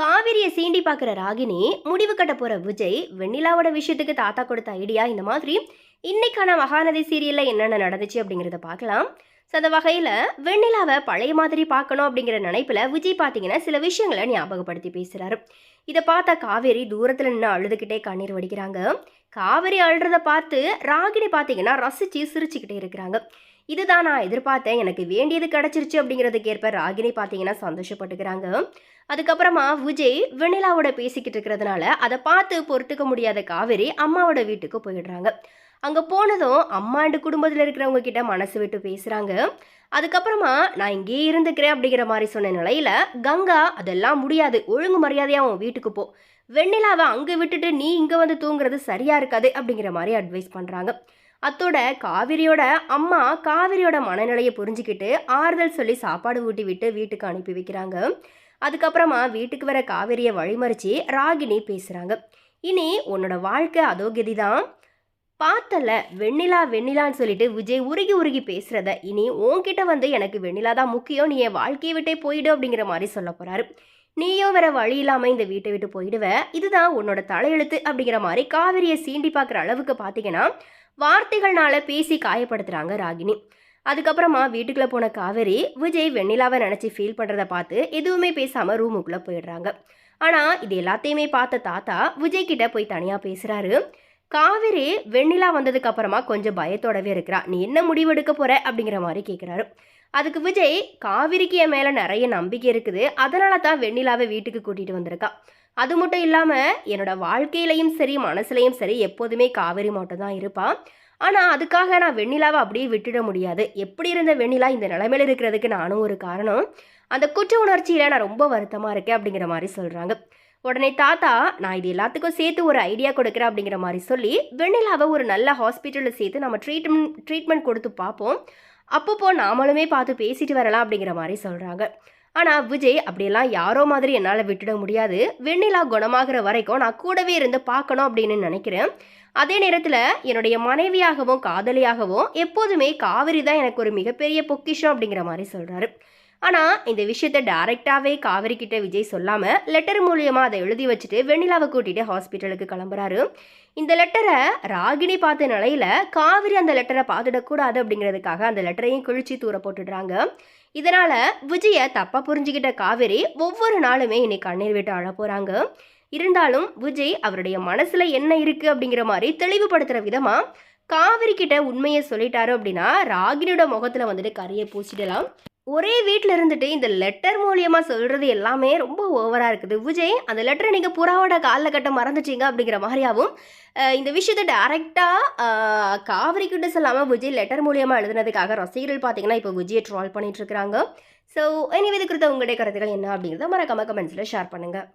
காவிரியை சீண்டி பார்க்குற ராகினி முடிவு கட்ட போகிற விஜய் வெண்ணிலாவோட விஷயத்துக்கு தாத்தா கொடுத்த ஐடியா இந்த மாதிரி இன்னைக்கான மகாநதி சீரியலில் என்னென்ன நடந்துச்சு? அப்படிங்கிறத பார்க்கலாம். ஸோ அந்த வகையில் வெண்ணிலாவை பழைய மாதிரி பார்க்கணும் அப்படிங்கிற நினைப்பில் விஜய் பார்த்தீங்கன்னா சில விஷயங்களை ஞாபகப்படுத்தி பேசுகிறாரு இதை பார்த்தா காவேரி தூரத்தில் நின்று அழுதுகிட்டே கண்ணீர் வடிக்கிறாங்க. காவேரி அழுறதை பார்த்து ராகினி பார்த்தீங்கன்னா ரசித்து சிரிச்சுக்கிட்டே இருக்கிறாங்க. இதுதான் நான் எதிர்பார்த்தேன். எனக்கு வேண்டியது கிடைச்சிருச்சு அப்படிங்கிறதுக்கு ஏற்ப ராகினி பார்த்தீங்கன்னா சந்தோஷப்பட்டுக்கிறாங்க. அதுக்கப்புறமா விஜய் வெண்ணிலாவோட பேசிக்கிட்டு இருக்கிறதுனால அதை பார்த்து பொறுத்துக்க முடியாத காவேரி அம்மாவோட வீட்டுக்கு போயிடுறாங்க. அங்கே போனதும் அம்மாண்டு குடும்பத்தில் இருக்கிறவங்க கிட்ட மனசு விட்டு பேசுகிறாங்க அதுக்கப்புறமா நான் இங்கேயே இருந்துக்கிறேன் அப்படிங்கிற மாதிரி சொன்ன நிலையில் கங்கா அதெல்லாம் முடியாது. ஒழுங்கு மரியாதையாக அவன் வீட்டுக்கு போ. வெண்ணிலாவை அங்கே விட்டுட்டு நீ இங்கே வந்து தூங்குறது சரியாக இருக்காது அப்படிங்கிற மாதிரி அட்வைஸ் பண்ணுறாங்க அத்தோட காவிரியோட அம்மா காவிரியோட மனநிலையை புரிஞ்சுக்கிட்டு ஆறுதல் சொல்லி சாப்பாடு ஊட்டி விட்டு வீட்டுக்கு அனுப்பி வைக்கிறாங்க. அதுக்கப்புறமா வீட்டுக்கு வர காவிரியை வழிமறிச்சு ராகினி பேசுகிறாங்க இனி உன்னோட வாழ்க்கை அதோ கதிதான். பார்த்தல வெண்ணிலா வெண்ணிலான்னு சொல்லிட்டு விஜய் உருகி உருகி பேசுகிறத இனி உன்கிட்ட வந்து எனக்கு வெண்ணிலா தான் முக்கியம் நீ என் வாழ்க்கையை விட்டே போயிடு அப்படிங்கிற மாதிரி சொல்ல போகிறாரு நீயும் வேற வழி இல்லாமல் இந்த வீட்டை விட்டு போயிடுவ. இதுதான் உன்னோட தலையெழுத்து அப்படிங்கிற மாதிரி காவிரியை சீண்டி பார்க்குற அளவுக்கு பார்த்தீங்கன்னா வார்த்தைகள்னால பேசி காயப்படுத்துகிறாங்க ராகினி. அதுக்கப்புறமா வீட்டுக்குள்ளே போன காவேரி விஜய் வெண்ணிலாவை நினச்சி ஃபீல் பண்ணுறத பார்த்து எதுவுமே பேசாமல் ரூமுக்குள்ளே போயிடுறாங்க. ஆனால் இது எல்லாத்தையுமே பார்த்த தாத்தா விஜய் கிட்ட போய் தனியாக பேசுகிறாரு காவேரி வெண்ணிலா வந்ததுக்கு அப்புறமா கொஞ்சம் பயத்தோடவே இருக்கிறா. நீ என்ன முடிவெடுக்க போகிற அப்படிங்கிற மாதிரி கேட்குறாரு அதுக்கு விஜய் காவிரிக்கு என் மேலே நிறைய நம்பிக்கை இருக்குது. அதனால தான் வெண்ணிலாவை வீட்டுக்கு கூட்டிகிட்டு வந்திருக்கான் அது மட்டும் இல்லாமல் என்னோடய வாழ்க்கையிலையும் சரி மனசுலையும் சரி எப்போதுமே காவேரி மட்டும் தான் இருப்பான் ஆனால் அதுக்காக நான் வெண்ணிலாவை அப்படியே விட்டுட முடியாது. எப்படி இருந்த வெண்ணிலா இந்த நிலைமையில் இருக்கிறதுக்கு நானும் ஒரு காரணம். அந்த குற்ற உணர்ச்சியில் நான் ரொம்ப வருத்தமாக இருக்கேன் அப்படிங்கிற மாதிரி சொல்கிறாங்க உடனே தாத்தா நான் இது எல்லாத்துக்கும் சேர்த்து ஒரு ஐடியா கொடுக்குறேன் அப்படிங்கிற மாதிரி சொல்லி வெண்ணிலாவை ஒரு நல்ல ஹாஸ்பிட்டலில் சேர்த்து நம்ம ட்ரீட்மெண்ட் ட்ரீட்மெண்ட் கொடுத்து பார்ப்போம். அப்பப்போ நாமளுமே பார்த்து பேசிட்டு வரலாம் அப்படிங்கிற மாதிரி சொல்கிறாங்க ஆனால் விஜய் அப்படியெல்லாம் யாரோ மாதிரி என்னால் விட்டுட முடியாது. வெண்ணிலா குணமாகிற வரைக்கும் நான் கூடவே இருந்து பார்க்கணும் அப்படின்னு நினைக்கிறேன். அதே நேரத்தில் என்னுடைய மனைவியாகவும் காதலியாகவும் எப்போதுமே காவிரி தான் எனக்கு ஒரு மிகப்பெரிய பொக்கிஷம் அப்படிங்கிற மாதிரி சொல்கிறாரு ஆனால் இந்த விஷயத்த டைரெக்டாகவே காவிரி கிட்ட விஜய் சொல்லாமல் லெட்டர் மூலியமாக அதை எழுதி வச்சுட்டு வெண்ணிலாவை கூட்டிகிட்டு ஹாஸ்பிட்டலுக்கு கிளம்புறாரு. இந்த லெட்டரை ராகினி பார்த்த நிலையில் காவிரி அந்த லெட்டரை பார்த்துடக்கூடாது அப்படிங்கிறதுக்காக அந்த லெட்டரையும் கிழிச்சு தூர போட்டுடுறாங்க. இதனால் விஜயை தப்பாக புரிஞ்சுக்கிட்ட காவேரி ஒவ்வொரு நாளுமே இன்னைக்கு கண்ணீர் விட்டு அழ போகிறாங்க இருந்தாலும் விஜய் அவருடைய மனசில் என்ன இருக்குது அப்படிங்கிற மாதிரி தெளிவுபடுத்துகிற விதமாக காவிரி கிட்ட உண்மையை சொல்லிட்டாரு அப்படின்னா ராகினியோட முகத்தில் வந்துட்டு கரையை பூசிடலாம். ஒரே வீட்டில் இருந்துட்டு இந்த லெட்டர் மூலியமாக சொல்கிறது எல்லாமே ரொம்ப ஓவராக இருக்குது. விஜய் அந்த லெட்டரை நீங்கள் புறாவோட காலில் கட்ட மறந்துட்டீங்க அப்படிங்கிற மாதிரியாகவும் இந்த விஷயத்தை டேரெக்டாக காவிரி கிட்ட சொல்லாமல் விஜய் லெட்டர் மூலியமாக எழுதுனதுக்காக ரசிகர்கள் பார்த்தீங்கன்னா இப்போ விஜயை ட்ரால் பண்ணிகிட்ருக்குறாங்க ஸோ எனிவே இது குறித்த உங்களுடைய கருத்துக்கள் என்ன அப்படிங்கிறத மறக்காம கமெண்ட்ஸில் ஷேர் பண்ணுங்கள்